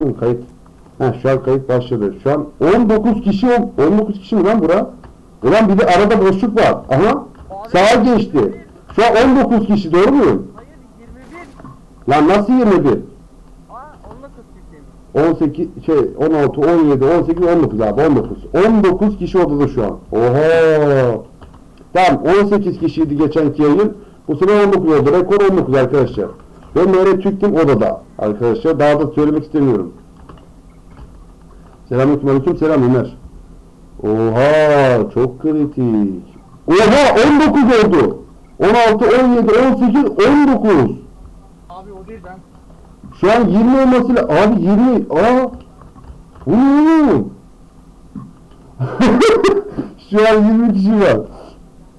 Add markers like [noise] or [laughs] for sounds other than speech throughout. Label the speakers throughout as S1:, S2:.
S1: Kayıt. Ha şu an kayıt başladı. Şu an 19 kişi 19 kişi mi lan bura? Ulan bir de arada boşluk var. Aha. Sağa geçti. Şu an 19 kişi doğru muyum?
S2: Hayır 21.
S1: Lan nasıl 21?
S2: Aa onunla kısmışım.
S1: 18 şey 16 17 18 19 abi 19. 19 kişi odada şu an. Oho. Tamam 18 kişiydi geçenki yayın. Bu sefer 19 oldu. Rekor 19 arkadaşlar. Ben Mehmet Türk'tüm odada arkadaşlar. Daha da söylemek istemiyorum. Selamünaleyküm aleyküm selam Ömer. Oha çok kritik. Oha 19 oldu. 16 17 18 19.
S3: Abi o değil ben.
S1: Şu an 20 olması la- Abi 20. Aa. Oğlum? [laughs] şu an 20 kişi var.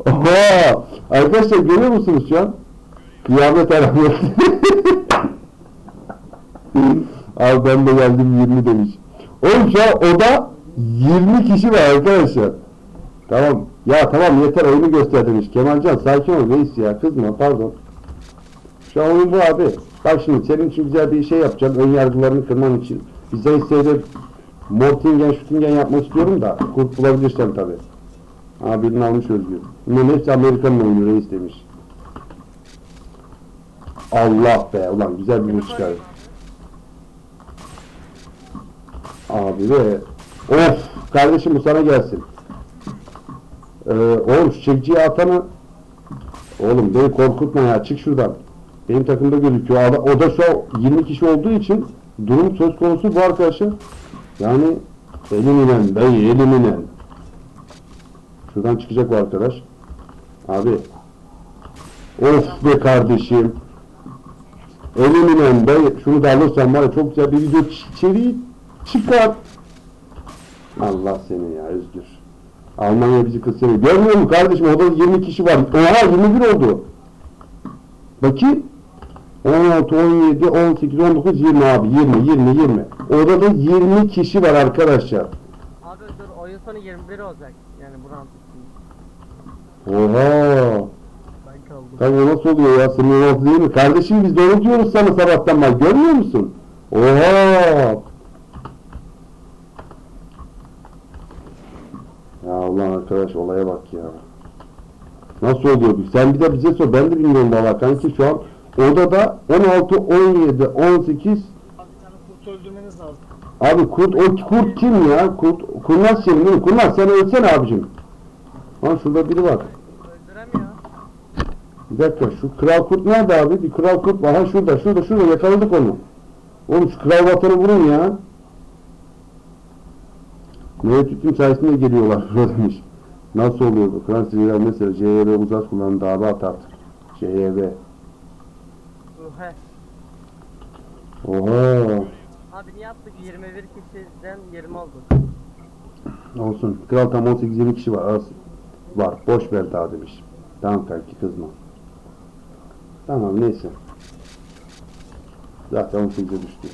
S1: Oha. Arkadaşlar görüyor musunuz şu an? Kıyamet alamet. Abi ben de geldim 20 demiş. Şu an oda 20 kişi var arkadaşlar. Tamam. Ya tamam yeter oyunu göster demiş. Kemalcan sakin ol reis ya kızma pardon. Şu an oyun bu abi. Bak şimdi senin için güzel bir şey yapacağım. Ön yargılarını kırman için. Bize isteyde Mortingen, Şutingen yapmak istiyorum da kurt bulabilirsem tabi. Aa birini almış Özgür. Bunların hepsi Amerikan'ın oyunu reis demiş. Allah be ulan güzel bir çıkardı. Abi be. Of kardeşim bu sana gelsin. Ee, oğlum şu çekiciyi atanı Oğlum beni korkutma ya çık şuradan. Benim takımda gözüküyor. O da şu an 20 kişi olduğu için durum söz konusu bu arkadaşlar. Yani eliminen bey eliminen. Şuradan çıkacak bu arkadaş. Abi. Of be kardeşim. Eliminen bey. Şunu da alırsan var ya çok güzel bir video içeriği çıkar. Allah seni ya Özgür. Almanya bizi kız seviyor. Görmüyor musun kardeşim? Orada 20 kişi var. Oha 21 oldu. Bakayım. 16, 17, 18, 19, 20 abi. 20, 20, 20. Orada da 20 kişi var arkadaşlar.
S2: Abi dur oyun sonu 21 olacak. Yani buranın bittiğinde.
S1: Oha. Tabii o nasıl oluyor ya? Sınır orta değil mi? Kardeşim biz de onu diyoruz sana sabahtan bak. Görmüyor musun? Oha. Ya ulan arkadaş olaya bak ya. Nasıl oluyor bu? Sen bir de bize sor. Ben de bilmiyorum valla kanki şu an odada 16, 17, 18
S3: Abi tane kurt öldürmeniz lazım.
S1: Abi kurt o kurt kim ya? Kurt kurnaz senin değil mi? Kurnaz sen ölsene abicim. Ha şurada biri var. Bir dakika şu kral kurt nerede abi? Bir kral kurt var. Ha şurada şurada şurada yakaladık onu. Oğlum şu kral vatanı vurun ya. Hüküm sayesinde geliyorlar [laughs] demiş. Nasıl oluyor bu? Fransızlar mesela CYB uzat kullanan darbe atar. CYB.
S2: Uhe.
S1: Oha.
S2: Abi niye yaptık 21 kişiden 20 oldu.
S1: Olsun. Kral tam 18-20 kişi var. Az var. Boş ver daha demiş. Tamam kanki kızma. Tamam neyse. Zaten 18'e düştü.